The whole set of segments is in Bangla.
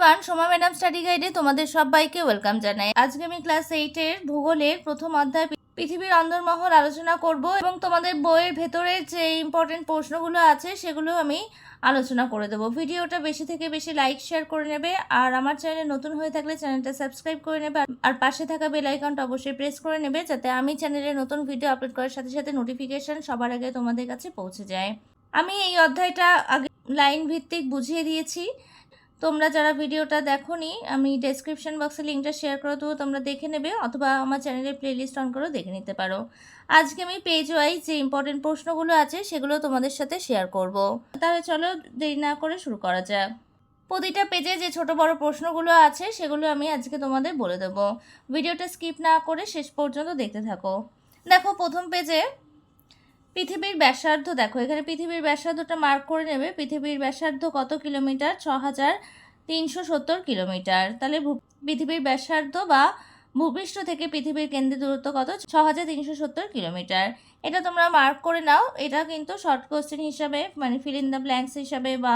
এভরিওয়ান সোমা ম্যাডাম স্টাডি গাইডে তোমাদের সবাইকে ওয়েলকাম জানাই। আজকে আমি ক্লাস এইটের ভূগোলের প্রথম অধ্যায় পৃথিবীর অন্দরমহল আলোচনা করব এবং তোমাদের বইয়ের ভেতরের যে ইম্পর্টেন্ট প্রশ্নগুলো আছে সেগুলো আমি আলোচনা করে দেবো। ভিডিওটা বেশি থেকে বেশি লাইক শেয়ার করে নেবে আর আমার চ্যানেলে নতুন হয়ে থাকলে চ্যানেলটা সাবস্ক্রাইব করে নেবে আর পাশে থাকা বেল আইকনটা অবশ্যই প্রেস করে নেবে যাতে আমি চ্যানেলে নতুন ভিডিও আপলোড করার সাথে সাথে নোটিফিকেশন সবার আগে তোমাদের কাছে পৌঁছে যায়। আমি এই অধ্যায়টা আগে লাইন ভিত্তিক বুঝিয়ে দিয়েছি। তোমরা যারা ভিডিওটা দেখোনি, আমি ডেসক্রিপশন বক্সে লিঙ্কটা শেয়ার করে দেবো, তোমরা দেখে নেবে অথবা আমার চ্যানেলের প্লেলিস্ট অন করেও দেখে নিতে পারো। আজকে আমি পেজ ওয়াইজ যে ইম্পর্টেন্ট প্রশ্নগুলো আছে, সেগুলো তোমাদের সাথে শেয়ার করব। তাহলে চলো দেরি না করে শুরু করা যাক। প্রতিটা পেজে যে ছোট বড় প্রশ্নগুলো আছে, সেগুলো আমি আজকে তোমাদের বলে দেবো। ভিডিওটা স্কিপ না করে শেষ পর্যন্ত দেখতে থাকো। দেখো প্রথম পেজে পৃথিবীর ব্যাসার্ধ, দেখো, এখানে পৃথিবীর ব্যাসার্ধটা মার্ক করে নেবে। পৃথিবীর ব্যাসার্ধ কত কিলোমিটার? ছ হাজার তিনশো সত্তর কিলোমিটার। তাহলে পৃথিবীর ব্যাসার্ধ বা ভূপৃষ্ঠ থেকে পৃথিবীর কেন্দ্রের দূরত্ব কত? ছ হাজার তিনশো সত্তর কিলোমিটার। এটা তোমরা মার্ক করে নাও। এটা কিন্তু শর্ট কোশ্চেন হিসাবে মানে ফিল ইন দ্য ব্ল্যাঙ্কস হিসাবে বা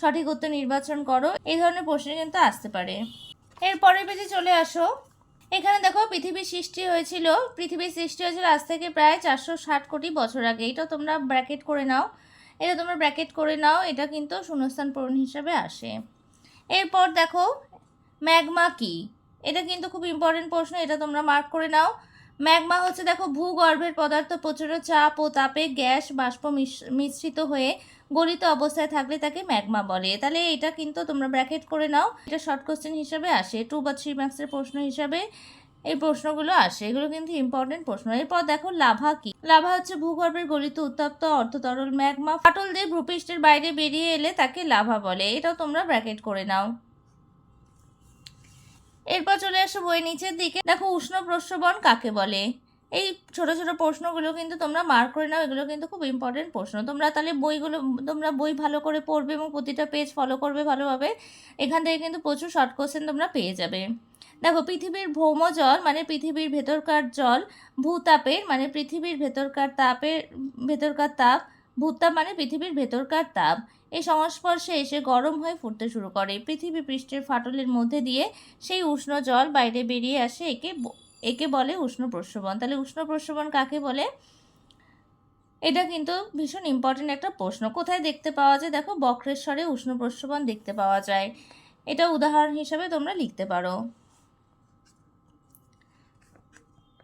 সঠিক উত্তর নির্বাচন করো। এই ধরনের প্রশ্ন কিন্তু আসতে পারে। এরপরের পেজে চলে আসো। এখানে দেখো পৃথিবীর সৃষ্টি হয়েছিল, পৃথিবীর সৃষ্টি হয়েছিল আজ থেকে প্রায় চারশো ষাট কোটি বছর আগে। এটা তোমরা ব্র্যাকেট করে নাও। এটা তোমরা ব্র্যাকেট করে নাও, এটা কিন্তু শূন্যস্থান পূরণ হিসাবে আসে। এরপর দেখো, ম্যাগমা কি? এটা কিন্তু খুব ইম্পর্টেন্ট প্রশ্ন, এটা তোমরা মার্ক করে নাও। ম্যাগমা হচ্ছে, দেখো, ভূগর্ভের পদার্থ প্রচুর চাপ ও তাপে গ্যাস বাষ্প মিশ- মিশ্রিত হয়ে গলিত অবস্থায় থাকলে তাকে ম্যাগমা বলে। তাহলে এটা কিন্তু তোমরা ব্র্যাকেট করে নাও। এটা শর্ট কোশ্চেন হিসাবে আসে টু বা থ্রি মার্কসের প্রশ্ন হিসাবে এই প্রশ্নগুলো আসে। এগুলো কিন্তু ইম্পর্টেন্ট প্রশ্ন। এরপর দেখো, লাভা কি? লাভা হচ্ছে ভূগর্ভের গলিত উত্তপ্ত অর্ধতরল ম্যাগমা। ফাটল দিয়ে ভূপৃষ্ঠের বাইরে বেরিয়ে এলে তাকে লাভা বলে। এটাও তোমরা ব্র্যাকেট করে নাও। এরপর চলে আসো বই নিচের দিকে। দেখো উষ্ণ প্রস্রবণ কাকে বলে? এই ছোট ছোট প্রশ্নগুলো কিন্তু তোমরা মার্ক করে নাও, এগুলো কিন্তু খুব ইম্পর্টেন্ট প্রশ্ন। তোমরা তাহলে বইগুলো, তোমরা বই ভালো করে পড়বে এবং প্রতিটা পেজ ফলো করবে ভালোভাবে, এখান থেকে কিন্তু প্রচুর শর্ট কোশ্চেন তোমরা পেয়ে যাবে। দেখো, পৃথিবীর ভৌম জল মানে পৃথিবীর ভেতরকার জল, ভূতাপের মানে পৃথিবীর ভেতরকার তাপের, ভেতরকার তাপ, ভূতাপ মানে পৃথিবীর ভেতরকার তাপ। এই সংস্পর্শে এসে গরম হয়ে ফুটতে শুরু করে। পৃথিবী পৃষ্ঠের ফাটলের মধ্যে দিয়ে সেই উষ্ণ জল বাইরে বেরিয়ে আসে একে একে বলে উষ্ণ প্রস্রবণ তাহলে উষ্ণ প্রস্রবণ কাকে বলে? এটা কিন্তু ভীষণ ইম্পর্টেন্ট একটা প্রশ্ন। কোথায় দেখতে পাওয়া যায়? দেখো, বক্রেশ্বরে উষ্ণ প্রস্রবণ দেখতে পাওয়া যায়। এটা উদাহরণ হিসাবে তোমরা লিখতে পারো।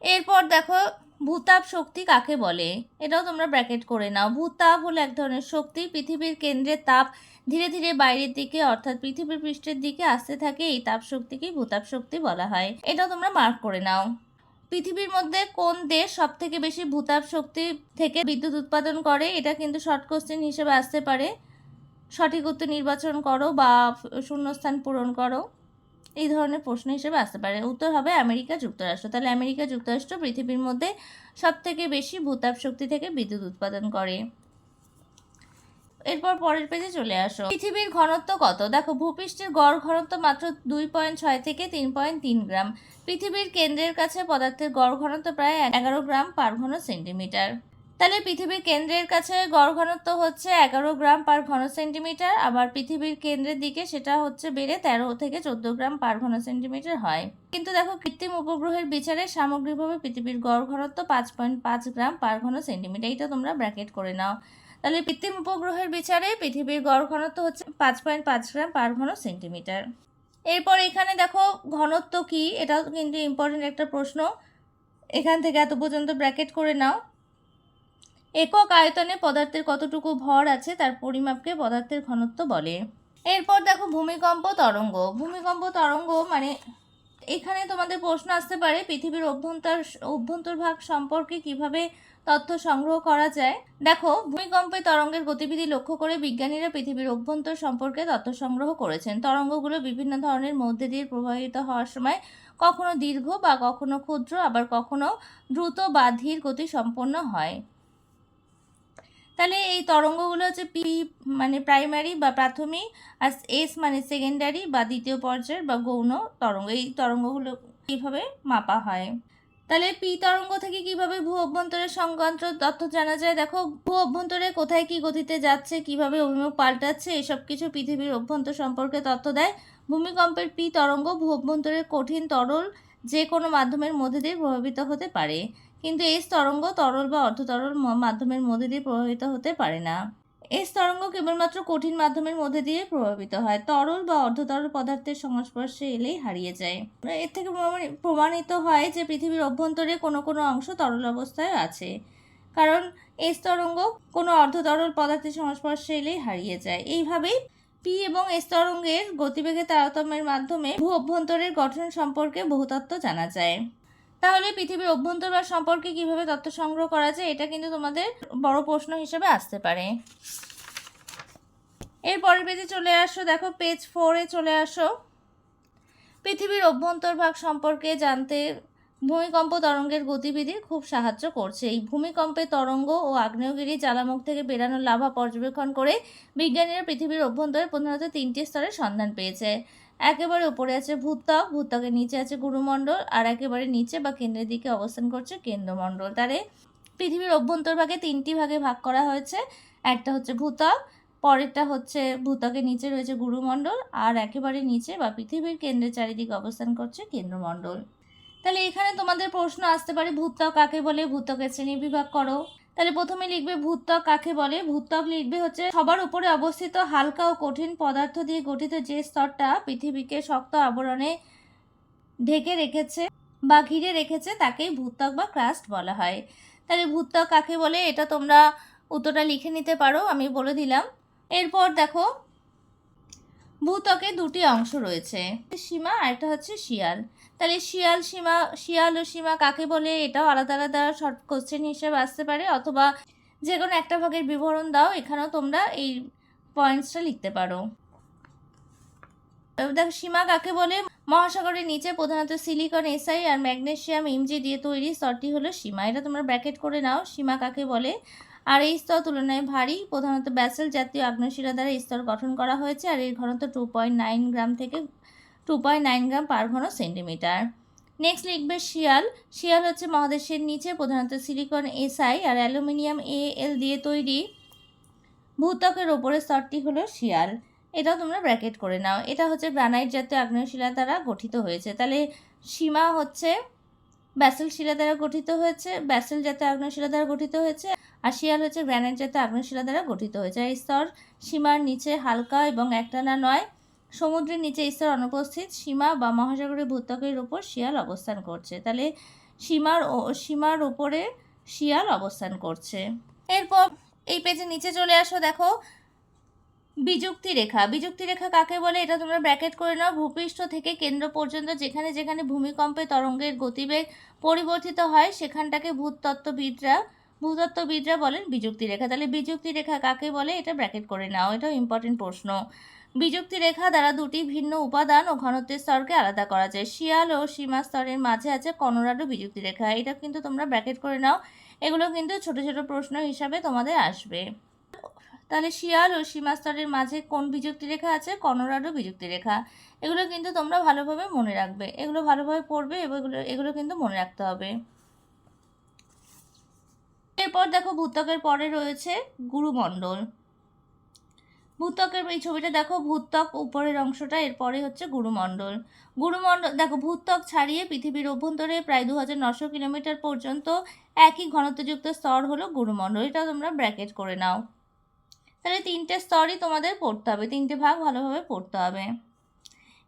এরপর দেখো ভূতাপ শক্তি কাকে বলে? এটাও তোমরা ব্র্যাকেট করে নাও। ভূতাপ হলো এক ধরনের শক্তি। পৃথিবীর কেন্দ্রের তাপ ধীরে ধীরে বাইরের দিকে, অর্থাৎ পৃথিবীর পৃষ্ঠের দিকে আসতে থাকে। এই তাপ শক্তিকেই ভূতাপ শক্তি বলা হয়। এটাও তোমরা মার্ক করে নাও। পৃথিবীর মধ্যে কোন দেশ সব থেকে বেশি ভূতাপ শক্তি থেকে বিদ্যুৎ উৎপাদন করে? এটা কিন্তু শর্ট কোশ্চেন হিসেবে আসতে পারে। সঠিক উত্তর নির্বাচন করো বা শূন্যস্থান পূরণ করো। এই ধরনের প্রশ্ন হিসেবে আসতে পারে। উত্তর হবে আমেরিকা যুক্তরাষ্ট্র। তাহলে আমেরিকা যুক্তরাষ্ট্র পৃথিবীর মধ্যে সব থেকে বেশি ভূতাপ শক্তি থেকে বিদ্যুৎ উৎপাদন করে। এরপর পরের পেজে চলে আসো। পৃথিবীর ঘনত্ব কত? দেখো, ভূপৃষ্ঠের গড় ঘনত্ব মাত্র দুই পয়েন্ট ছয় থেকে তিন পয়েন্ট তিন গ্রাম। পৃথিবীর কেন্দ্রের কাছে পদার্থের গড় ঘনত্ব প্রায় এগারো গ্রাম পার ঘন সেন্টিমিটার। তাহলে পৃথিবীর কেন্দ্রের কাছে গড় ঘনত্ব হচ্ছে এগারো গ্রাম পার ঘন সেন্টিমিটার, আবার পৃথিবীর কেন্দ্রের দিকে সেটা হচ্ছে বেড়ে তেরো থেকে চোদ্দ গ্রাম পার ঘন সেন্টিমিটার হয়। কিন্তু দেখো, কৃত্রিম উপগ্রহের বিচারে সামগ্রিকভাবে পৃথিবীর গড় ঘনত্ব পাঁচ পয়েন্ট পাঁচ গ্রাম পার ঘন সেন্টিমিটার এটা তোমরা ব্র্যাকেট করে নাও। তাহলে কৃত্রিম উপগ্রহের বিচারে পৃথিবীর গড় ঘনত্ব হচ্ছে পাঁচ পয়েন্ট পাঁচ গ্রাম পার ঘন সেন্টিমিটার। এরপর এখানে দেখো, ঘনত্ব কি? এটাও কিন্তু ইম্পর্টেন্ট একটা প্রশ্ন। এখান থেকে এত পর্যন্ত ব্র্যাকেট করে নাও। একক আয়তনে পদার্থের কতটুকু ভর আছে তার পরিমাপকে পদার্থের ঘনত্ব বলে। এরপর দেখো ভূমিকম্প তরঙ্গ। ভূমিকম্প তরঙ্গ মানে এখানে তোমাদের প্রশ্ন আসতে পারে, পৃথিবীর অভ্যন্তর, অভ্যন্তরভাগ সম্পর্কে কীভাবে তথ্য সংগ্রহ করা যায়। দেখো, ভূমিকম্পে তরঙ্গের গতিবিধি লক্ষ্য করে বিজ্ঞানীরা পৃথিবীর অভ্যন্তর সম্পর্কে তথ্য সংগ্রহ করেছেন। তরঙ্গগুলো বিভিন্ন ধরনের মধ্যে দিয়ে প্রবাহিত হওয়ার সময় কখনো দীর্ঘ বা কখনো ক্ষুদ্র, আবার কখনো দ্রুত বা ধীর গতি সম্পন্ন হয়। তাহলে এই তরঙ্গগুলো হচ্ছে পি মানে প্রাইমারি বা প্রাথমিক আর এস মানে সেকেন্ডারি বা দ্বিতীয় পর্যায়ের বা গৌণ তরঙ্গ। এই তরঙ্গগুলো এইভাবে মাপা হয়? তাহলে পি তরঙ্গ থেকে কীভাবে ভূ অভ্যন্তরের সংক্রান্ত তথ্য জানা যায়? দেখো, ভূ অভ্যন্তরে কোথায় কি গতিতে যাচ্ছে, কীভাবে অভিমুখ পাল্টাচ্ছে, এসব কিছু পৃথিবীর অভ্যন্তর সম্পর্কে তথ্য দেয়। ভূমিকম্পের পি তরঙ্গ ভূ অভ্যন্তরের কঠিন তরল যে কোনো মাধ্যমের মধ্যে দিয়ে প্রভাবিত হতে পারে। কিন্তু এস তরঙ্গ তরল বা অর্ধতরল মাধ্যমের মধ্যে দিয়ে প্রভাবিত হতে পারে না। এস তরঙ্গ কেবলমাত্র কঠিন মাধ্যমের মধ্যে দিয়ে প্রভাবিত হয়। তরল বা অর্ধতরল পদার্থের সংস্পর্শে এলেই হারিয়ে যায়। এর থেকে প্রমাণিত হয় যে পৃথিবীর অভ্যন্তরে কোনো কোনো অংশ তরল অবস্থায় আছে। কারণ এই তরঙ্গ কোনো অর্ধতরল পদার্থের সংস্পর্শে এলেই হারিয়ে যায়। এইভাবেই পি এবং এস তরঙ্গের গতিবেগের তারতম্যের মাধ্যমে ভূ অভ্যন্তরের গঠন সম্পর্কে বহু তথ্য জানা যায়। তাহলে পৃথিবীর অভ্যন্তর বা সম্পর্কে কীভাবে তথ্য সংগ্রহ করা যায়, এটা কিন্তু তোমাদের বড় প্রশ্ন হিসেবে আসতে পারে। এর পরের পেজে চলে আসো, দেখো পেজ ফোরে চলে আসো। পৃথিবীর অভ্যন্তরভাগ সম্পর্কে জানতে ভূমিকম্প তরঙ্গের গতিবিধি খুব সাহায্য করছে। এই ভূমিকম্পে তরঙ্গ ও আগ্নেয়গিরি জ্বালামুখ থেকে বেরানো লাভা পর্যবেক্ষণ করে বিজ্ঞানীরা পৃথিবীর অভ্যন্তরে প্রধানত তিনটি স্তরের সন্ধান পেয়েছে। একেবারে উপরে আছে ভূত্বক ভূত্বকের নিচে আছে গুরুমণ্ডল, আর একেবারে নিচে বা কেন্দ্রের দিকে অবস্থান করছে কেন্দ্রমণ্ডল। তাহলে পৃথিবীর অভ্যন্তরভাগে তিনটি ভাগে ভাগ করা হয়েছে। একটা হচ্ছে ভূত্বক পরেরটা হচ্ছে ভূত্বকের নিচে রয়েছে গুরুমণ্ডল, আর একেবারে নিচে বা পৃথিবীর কেন্দ্রের চারিদিকে অবস্থান করছে কেন্দ্রমণ্ডল। তাহলে এখানে তোমাদের প্রশ্ন আসতে পারে ভূত্বক কাকে বলে? ভূত্বকের শ্রেণি বিভাগ করো। তাহলে প্রথমে লিখবে ভূত্বক কাকে বলে? ভূত্বক লিখবে হচ্ছে সবার উপরে অবস্থিত হালকা ও কঠিন পদার্থ দিয়ে গঠিত যে স্তরটা পৃথিবীকে শক্ত আবরণে ঢেকে রেখেছে বা ঘিরে রেখেছে তাকেই ভূত্বক বা ক্রাস্ট বলা হয়। তাহলে ভূত্বক কাকে বলে? এটা তোমরা উত্তরটা লিখে নিতে পারো, আমি বলে দিলাম। এরপর দেখো, ভূত্বকে দুটি অংশ রয়েছে সীমা আর একটা হচ্ছে শিয়াল। তাহলে শিয়াল সীমা, শিয়াল ও সীমা কাকে বলে? এটাও আলাদা আলাদা শর্ট কোশ্চেন হিসেবে আসতে পারে। অথবা যে কোনো একটা ভাগের বিবরণ দাও, এখানেও তোমরা এই পয়েন্টসটা লিখতে পারো। দেখো, সীমা কাকে বলে? মহাসাগরের নিচে প্রধানত silicon S I magnesium M G তৈরি স্তরটি হলো সীমা। এটা তোমরা ব্র্যাকেট করে নাও, সীমা কাকে বলে? আর এই স্তর তুলনায় ভারী, প্রধানত ব্যাসেল জাতীয় আগ্নেয়শিলা দ্বারা স্তর গঠন করা হয়েছে, আর এর ঘনত্ব টু পয়েন্ট নাইন গ্রাম থেকে two point nine gram per ঘন সেন্টিমিটার নেক্সট লিখবে শিয়াল। শিয়াল হচ্ছে মহাদেশের নিচে প্রধানত silicon S I aluminium A L দিয়ে তৈরি। ভূত্বকের ওপরের স্তরটি হলো শিয়াল। এটাও তোমরা ব্র্যাকেট করে নাও। এটা হচ্ছে গ্রানাইট জাতীয় আগ্নেয়শিলা দ্বারা গঠিত হয়েছে। তাহলে সীমা হচ্ছে ব্যাসেল শিলা দ্বারা গঠিত হয়েছে ব্যাসেল জাতীয় আগ্নেয়শিলা দ্বারা গঠিত হয়েছে, আর শিয়াল হচ্ছে গ্রানাইট জাতীয় আগ্নেয়শিলা দ্বারা গঠিত হয়েছে। এই স্তর সীমার নিচে হালকা এবং একটানা নয়। সমুদ্রের নিচে স্তর অনুপস্থিত, সীমা বা মহাসাগরের ভূত্বকের উপর শিয়াল অবস্থান করছে। তাহলে সীমার সীমার উপরে শিয়াল অবস্থান করছে। এরপর এই পেজে নিচে চলে আসো, দেখো বিযুক্তি রেখা। বিযুক্তি রেখা কাকে বলে? এটা তোমরা ব্র্যাকেট করে নাও। ভূপৃষ্ঠ থেকে কেন্দ্র পর্যন্ত যেখানে যেখানে ভূমিকম্পে তরঙ্গের গতিবেগ পরিবর্তিত হয়, সেখানটাকে ভূতত্ত্ববিদরা ভূতত্ত্ববিদরা বলেন বিযুক্তি রেখা তাহলে বিযুক্তি রেখা কাকে বলে? এটা ব্র্যাকেট করে নাও, এটাও ইম্পর্টেন্ট প্রশ্ন। বিযুক্তি রেখা দ্বারা দুটি ভিন্ন উপাদান ও ঘনত্বের স্তরকে আলাদা করা যায়। শিয়াল ও সীমা স্তরের মাঝে আছে কনরাডো বিযুক্তি রেখা এটা কিন্তু তোমরা ব্র্যাকেট করে নাও। এগুলো কিন্তু ছোট ছোট প্রশ্ন হিসাবে তোমাদের আসবে। তাহলে শিয়াল ও সীমা স্তরের মাঝে কোন বিযুক্তি রেখা আছে? কনরাডো বিযুক্তি রেখা এগুলো কিন্তু তোমরা ভালোভাবে মনে রাখবে। এগুলো ভালোভাবে পড়বে এবং এগুলো এগুলো কিন্তু মনে রাখতে হবে। এরপর দেখো ভূত্বকের পরে রয়েছে গুরুমণ্ডল। ভূত্বকের এই ছবিটা দেখো ভূত্বক উপরের অংশটা, এরপরে হচ্ছে গুরুমণ্ডল। গুরুমণ্ডল, দেখো ভূত্বক ছাড়িয়ে পৃথিবীর অভ্যন্তরে প্রায় দু হাজার নশো কিলোমিটার পর্যন্ত একই ঘনত্বযুক্ত স্তর হলো গুরুমণ্ডল। এটা তোমরা ব্র্যাকেট করে নাও। তাহলে তিনটে স্তরই তোমাদের পড়তে হবে, তিনটে ভাগ ভালোভাবে পড়তে হবে।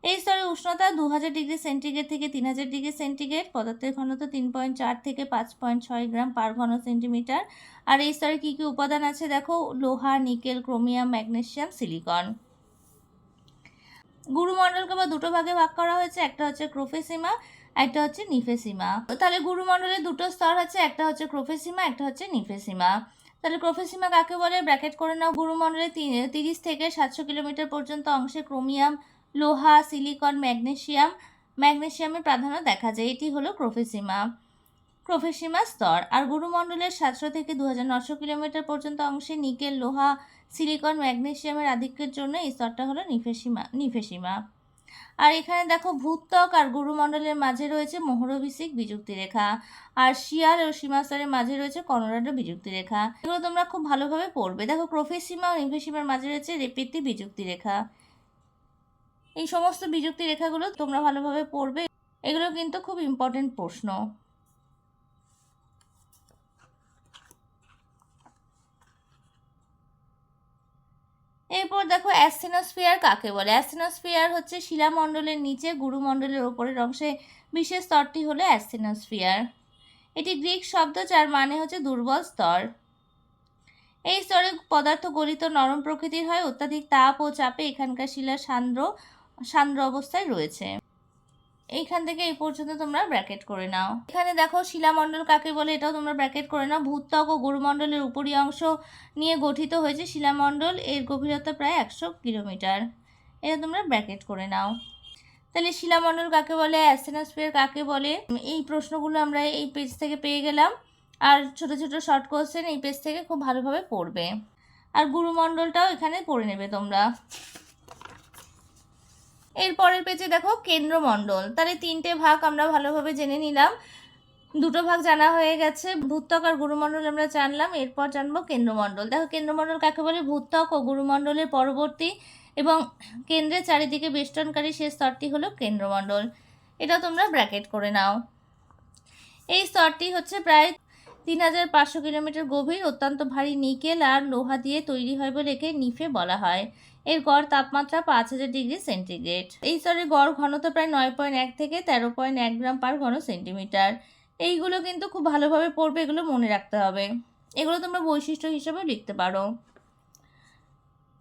এই স্তরের উষ্ণতা দু হাজার ডিগ্রি সেন্টিগ্রেড থেকে তিন হাজার ডিগ্রি সেন্টিগ্রেড, পদার্থের ঘনত্ব তিন পয়েন্ট চার থেকে পাঁচ পয়েন্ট ছয় গ্রাম পার ঘন সেন্টিমিটার। আর এই স্তরে কী কী উপাদান আছে? দেখো, লোহা, নিকেল, ক্রোমিয়াম, ম্যাগনেসিয়াম, সিলিকন। গুরুমণ্ডলকে বা দুটো ভাগে ভাগ করা হয়েছে, একটা হচ্ছে ক্রোফেসিমা, একটা হচ্ছে নিফেসিমা। তাহলে গুরুমণ্ডলের দুটো স্তর আছে, একটা হচ্ছে ক্রোফেসিমা, একটা হচ্ছে নিফেসিমা। তাহলে ক্রোফেসিমা কাকে বলে? ব্র্যাকেট করে নাও। গুরুমণ্ডলে তিরিশ থেকে সাতশো কিলোমিটার পর্যন্ত অংশে ক্রোমিয়াম লোহা, সিলিকন ম্যাগনেসিয়াম ম্যাগনেসিয়ামের প্রাধান্য দেখা যায়। এটি হলো ক্রোফেসিমা ক্রোফেসিমা স্তর। আর গুরুমণ্ডলের সাতশো থেকে দু হাজার নশো কিলোমিটার পর্যন্ত অংশে নিকেল, লোহা, সিলিকন ম্যাগনেসিয়ামের আধিক্যের জন্য এই স্তরটা হলো নিফেসিমা নিফেসিমা। আর এখানে দেখো ভূত্বক আর গুরুমণ্ডলের মাঝে রয়েছে মোহরভিষিক বিযুক্তি রেখা। আর শিয়াল ও সীমাস্তরের মাঝে রয়েছে কর্ণরাড বিযুক্তি রেখা। এগুলো তোমরা খুব ভালোভাবে পড়বে। দেখো প্রফেসিমা ও নিফেসিমার মাঝে রয়েছে রেপিতি বিযুক্তি রেখা। এই সমস্ত বিযুক্তি রেখাগুলো তোমরা ভালোভাবে পড়বে। এগুলো কিন্তু খুব ইম্পর্টেন্ট প্রশ্ন। এরপর দেখো অ্যাস্থেনোস্ফিয়ার কাকে বলে? অ্যাস্থেনোস্ফিয়ার হচ্ছে শিলামণ্ডলের নিচে গুরুমণ্ডলের ওপরের অংশে। বিশেষ স্তরটি হলো অ্যাস্থেনোস্ফিয়ার এটি গ্রিক শব্দ যার মানে হচ্ছে দুর্বল স্তর। এই স্তরে পদার্থ গলিত নরম প্রকৃতির হয়। অত্যাধিক তাপ ও চাপে এখানকার শিলা সান্দ্র সান্দ্র অবস্থায় রয়েছে। এইখান থেকে এই পর্যন্ত তোমরা ব্র্যাকেট করে নাও। এখানে দেখো শিলামণ্ডল কাকে বলে এটাও তোমরা ব্র্যাকেট করে নাও। ভূত্বক ও গুরুমণ্ডলের উপরি অংশ নিয়ে গঠিত হয়েছে শিলামণ্ডল। এর গভীরতা প্রায় একশো কিলোমিটার। এটা তোমরা ব্র্যাকেট করে নাও। তাহলে শিলামণ্ডল কাকে বলে? অ্যাসেনোস্ফিয়ার কাকে বলে? এই প্রশ্নগুলো আমরা এই পেজ থেকে পেয়ে গেলাম। আর ছোট ছোট শর্ট কোশ্চেন এই পেজ থেকে খুব ভালোভাবে পড়বে। আর গুরুমণ্ডলটাও এখানে পড়ে নেবে তোমরা। এর পরের পেজে দেখো কেন্দ্রমণ্ডল। তাহলে তিনটে ভাগ আমরা ভালোভাবে জেনে নিলাম। দুটো ভাগ জানা হয়ে গেছে। ভূত্বক আর গুরুমণ্ডল আমরা জানলাম। এরপর জানব কেন্দ্রমণ্ডল। দেখো কেন্দ্রমণ্ডল কাকে বলে? ভূত্বক ও গুরুমণ্ডলের পরবর্তী এবং কেন্দ্রের চারিদিকে বেষ্টনকারী শেষ স্তরটি হলো কেন্দ্রমণ্ডল। এটা তোমরা ব্র্যাকেট করে নাও। এই স্তরটি হচ্ছে প্রায় তিন হাজার পাঁচশো কিলোমিটার গভীর, অত্যন্ত ভারী নিকেল আর লোহা দিয়ে তৈরি হয় বলে একে নিফে বলা হয়। এর গড় তাপমাত্রা পাঁচ হাজার ডিগ্রি সেন্টিগ্রেড। এই স্তরের গড় ঘনত্ব প্রায় নয় পয়েন্ট এক থেকে তেরো পয়েন্ট এক গ্রাম পার ঘন সেন্টিমিটার। এইগুলো কিন্তু খুব ভালোভাবে পড়বে এগুলো মনে রাখতে হবে। এগুলো তোমরা বৈশিষ্ট্য হিসেবেও লিখতে পারো।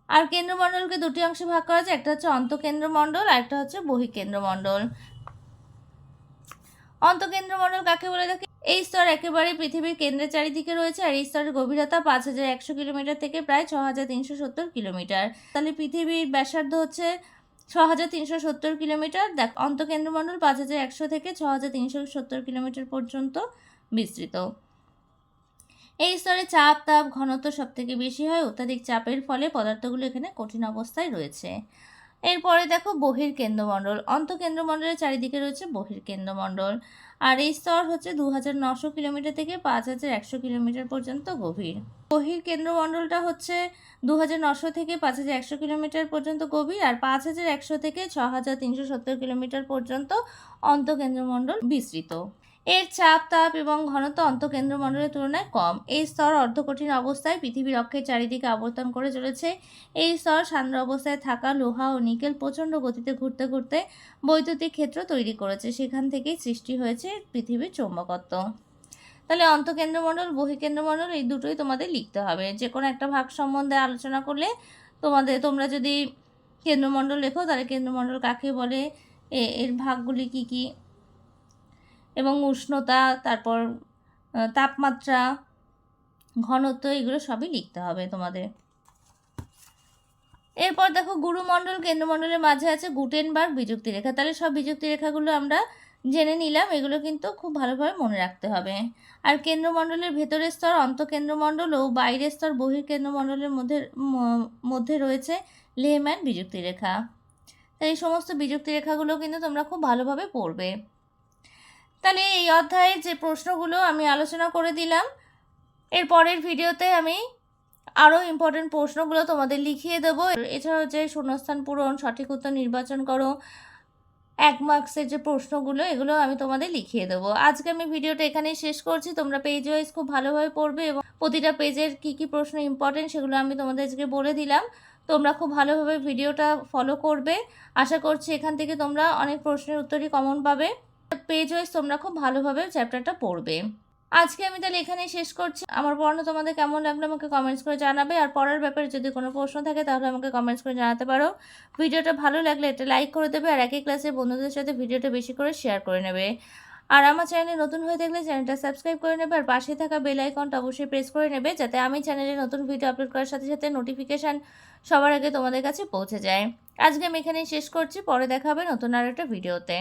আর কেন্দ্রমণ্ডলকে দুটি অংশে ভাগ করা যায়, একটা হচ্ছে অন্তকেন্দ্রমণ্ডল আর একটা হচ্ছে বহিকেন্দ্রমণ্ডল। অন্তকেন্দ্রমণ্ডল কাকে বলে? দেখে এই স্তর একেবারে পৃথিবীর কেন্দ্রের চারিদিকে রয়েছে আর এই স্তরের গভীরতা পাঁচ হাজার একশো কিলোমিটার থেকে প্রায় ছ হাজার তিনশো সত্তর কিলোমিটার। তাহলে পৃথিবীর ব্যাসার্ধ হচ্ছে ছ হাজার তিনশো সত্তর কিলোমিটার। দেখ, অন্তকেন্দ্রমণ্ডল পাঁচ হাজার একশো থেকে ছ হাজার তিনশো সত্তর কিলোমিটার পর্যন্ত বিস্তৃত। এই স্তরে চাপ, তাপ, ঘনত্ব সব থেকে বেশি হয় অত্যাধিক চাপের ফলে পদার্থগুলো এখানে কঠিন অবস্থায় রয়েছে। এরপরে দেখো বহির কেন্দ্রমণ্ডল। অন্তকেন্দ্রমণ্ডলের চারিদিকে রয়েছে বহির কেন্দ্রমণ্ডল। আর এই স্তর হচ্ছে দু হাজার নশো কিলোমিটার থেকে পাঁচ হাজার একশো কিলোমিটার পর্যন্ত গভীর। বহির কেন্দ্রমণ্ডলটা হচ্ছে দু হাজার নশো থেকে পাঁচ হাজার একশো কিলোমিটার পর্যন্ত গভীর আর পাঁচ হাজার একশো থেকে ছ হাজার তিনশো সত্তর কিলোমিটার পর্যন্ত অন্তকেন্দ্রমণ্ডল বিস্তৃত। এর চাপ, তাপ এবং ঘনত্ব অন্তকেন্দ্রমণ্ডলের তুলনায় কম। এই স্তর অর্ধকঠিন অবস্থায় পৃথিবীর অক্ষের চারিদিকে আবর্তন করে চলেছে। এই স্তর সান্দ্র অবস্থায় থাকা লোহা ও নিকেল প্রচণ্ড গতিতে ঘুরতে ঘুরতে বৈদ্যুতিক ক্ষেত্র তৈরি করেছে। সেখান থেকেই সৃষ্টি হয়েছে পৃথিবীর চৌম্বকত্ব। তাহলে অন্তকেন্দ্রমণ্ডল, বহিকেন্দ্রমণ্ডল এই দুটোই তোমাদের লিখতে হবে। যে কোনো একটা ভাগ সম্বন্ধে আলোচনা করলে তোমাদের, তোমরা যদি কেন্দ্রমণ্ডল লেখো, তাহলে কেন্দ্রমণ্ডল কাকে বলে? এর ভাগগুলি কি কি? এবং উষ্ণতা, তারপর তাপমাত্রা, ঘনত্ব, এগুলো সবই লিখতে হবে তোমাদের। এরপর দেখো, গুরুমণ্ডল, কেন্দ্রমণ্ডলের মাঝে আছে গুটেনবার্গ বিযুক্তি রেখা তাহলে সব বিযুক্তি রেখাগুলো আমরা জেনে নিলাম, এগুলো কিন্তু খুব ভালোভাবে মনে রাখতে হবে। আর কেন্দ্রমণ্ডলের ভেতরের স্তর অন্তঃকেন্দ্রমণ্ডল ও বাইরের স্তর বহির্কেন্দ্রমণ্ডলের মধ্যে মধ্যে রয়েছে লেহম্যান বিযুক্তি রেখা তাই এই সমস্ত বিযুক্তি রেখাগুলো কিন্তু তোমরা খুব ভালোভাবে পড়বে। তাহলে এই অধ্যায়ের যে প্রশ্নগুলো আমি আলোচনা করে দিলাম, এর পরের ভিডিওতে আমি আরও ইম্পর্টেন্ট প্রশ্নগুলো তোমাদের লিখিয়ে দেবো। এছাড়াও যে শূন্যস্থান পূরণ, সঠিক উত্তর নির্বাচন করো, এক মার্কসের যে প্রশ্নগুলো, এগুলো আমি তোমাদের লিখিয়ে দেবো। আজকে আমি ভিডিওটা এখানেই শেষ করছি। তোমরা পেজ ওয়াইজ খুব ভালোভাবে পড়বে এবং প্রতিটা পেজের কী কী প্রশ্ন ইম্পর্টেন্ট সেগুলো আমি তোমাদের আজকে বলে দিলাম। তোমরা খুব ভালোভাবে ভিডিওটা ফলো করবে। আশা করছি এখান থেকে তোমরা অনেক প্রশ্নের উত্তরই কমন পাবে। পেজ ওয়াইজ তোমরা খুব ভালোভাবে চ্যাপ্টারটা পড়বে। আজকে আমি তাহলে এখানেই শেষ করছি। আমার পড়ানো তোমাদের কেমন লাগল আমাকে কমেন্টস করে জানাবে। আর পড়ার ব্যাপারে যদি কোনো প্রশ্ন থাকে তাহলে আমাকে কমেন্টস করে জানাতে পারো। ভিডিওটা ভালো লাগলে এটা লাইক করে দেবে আর একই ক্লাসের বন্ধুদের সাথে ভিডিওটা বেশি করে শেয়ার করে নেবে। আর আমার চ্যানেলে নতুন হয়ে থাকলে চ্যানেলটা সাবস্ক্রাইব করে নেবে আর পাশে থাকা বেল আইকনটা অবশ্যই প্রেস করে নেবে যাতে আমি চ্যানেলে নতুন ভিডিও আপলোড করার সাথে সাথে নোটিফিকেশান সবার আগে তোমাদের কাছে পৌঁছে যায়। আজকে আমি এখানেই শেষ করছি। পরে দেখা হবে নতুন আর একটা ভিডিওতে